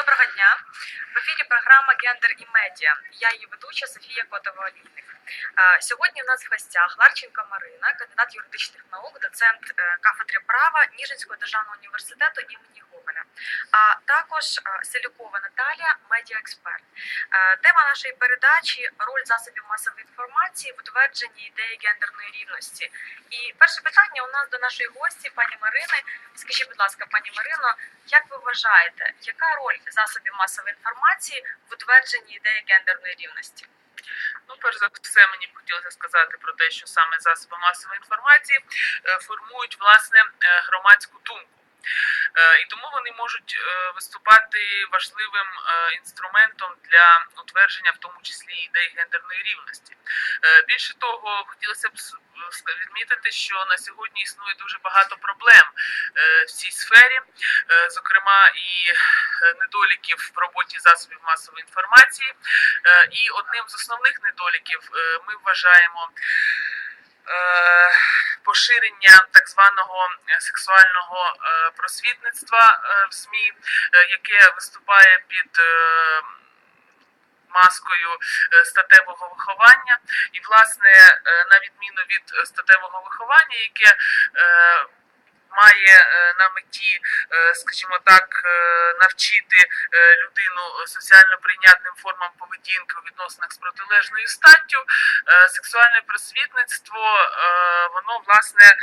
Доброго дня. В ефірі програма Гендер і медіа. Я її ведуча Софія Котова Олійник. Сьогодні у нас в гостях Ларченко Марина, кандидат юридичних наук, доцент е, кафедри права Ніжинського державного університету імені Гоголя, а також е, Селюкова Наталія, медіаексперт. Е, Тема нашої передачі роль засобів масової інформації в утвердженні ідеї гендерної рівності. І перше питання у нас до нашої гості, пані Марини. Скажіть, будь ласка, пані Марино, як ви вважаєте, яка роль засобів масової інформації в утвердженні ідеї гендерної рівності? Ну, перш за все, мені б хотілося сказати про те, що саме засоби масової інформації е, формують власне е, громадську думку. Е, І тому вони можуть е, виступати важливим е, інструментом для утвердження, в тому числі ідей гендерної рівності. Більше того, хотілося б відмітити, що на сьогодні існує дуже багато проблем в цій сфері, зокрема і недоліків в роботі засобів масової інформації. І одним з основних недоліків ми вважаємо поширення так званого е, сексуального е, просвітництва е, в ЗМІ, е, яке виступає під маскою статевого виховання. І, власне, на відміну від статевого виховання, яке Має е, на меті, е, скажімо так, е, навчити людину соціально прийнятним формам поведінки у відносинах з протилежною статтю. Сексуальне просвітництво, воно власне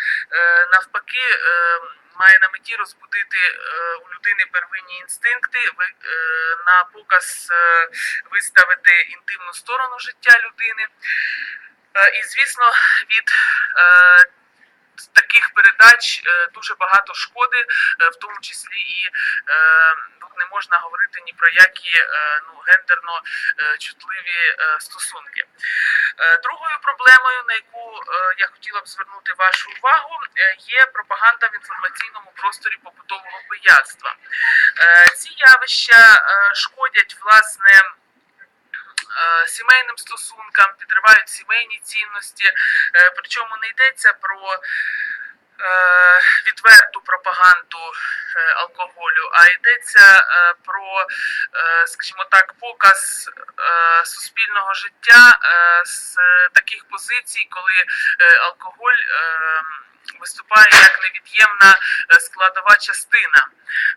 навпаки має на меті розбудити у людини первинні інстинкти, на показ виставити інтимну сторону життя людини. І, звісно, від передач е, дуже багато шкоди, е, в тому числі і е, тут не можна говорити ні про які ну, гендерно чутливі стосунки. Другою проблемою, на яку я хотіла б звернути вашу увагу, є пропаганда в інформаційному просторі побутового пияцтва. Ці явища шкодять власне. Сімейним стосункам підривають сімейні цінності, причому не йдеться про відверту пропаганду е, алкоголю, а йдеться е, про, е, скажімо так, показ е, суспільного життя е, з е, таких позицій, коли е, алкоголь е, виступає як невід'ємна е, складова частина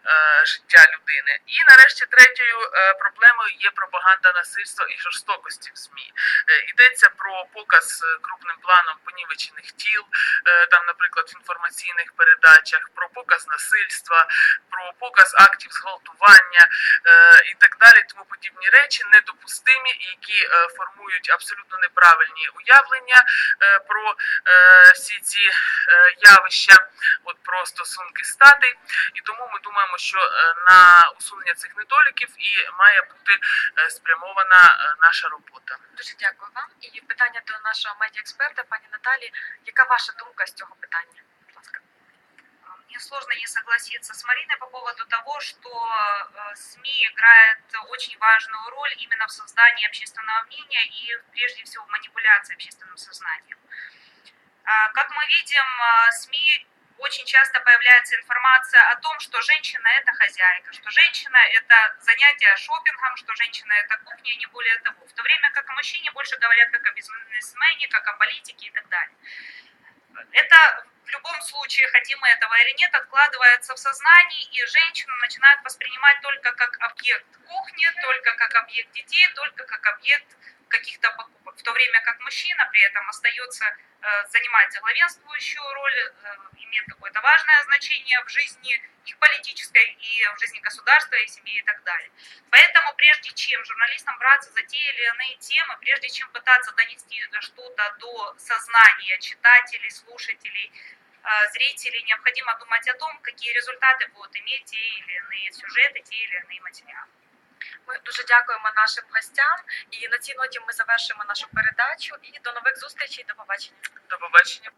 е, життя людини. І нарешті третьою е, проблемою є пропаганда насильства і жорстокості в ЗМІ. Е, Йдеться про показ е, крупним планом понівечених тіл, е, там, наприклад, в інформаційних передачах, про показ насильства, про показ актів зґвалтування е, і так далі, тому подібні речі недопустимі, які е, формують абсолютно неправильні уявлення е, про всі ці явища, от про стосунки статей. І тому ми думаємо, що на усунення цих недоліків і має бути спрямована наша робота. Дуже дякую вам. І питання до нашого медіаексперта, пані Наталі. Яка ваша думка з цього питання? Будь ласка. Мне сложно не согласиться с Мариной по поводу того, что э, СМИ играет очень важную роль именно в создании общественного мнения и прежде всего в манипуляции общественным сознанием. А, Как мы видим, а, СМИ очень часто появляется информация о том, что женщина это хозяйка, что женщина это занятие шопингом, что женщина это кухня, не более того. В то время как о мужчине больше говорят как о бизнесмене, как о политике и так далее. Это в любом случае, хотим мы этого или нет, откладывается в сознании, и женщину начинают воспринимать только как объект кухни, только как объект детей, только как объект каких-то покупок. В то время как мужчина при этом остается, э, занимает главенствующую роль, э, имеет какое-то важное значение в жизни и политической, и в жизни государства, и семьи и так далее. Поэтому прежде чем журналистам браться за те или иные темы, прежде чем пытаться донести что-то до сознания читателей, слушателей, э, зрителей, необходимо думать о том, какие результаты будут иметь те или иные сюжеты, те или иные материалы. Ми дуже дякуємо нашим гостям. І на цій ноті ми завершимо нашу передачу. І до нових зустрічей. До побачення. До побачення.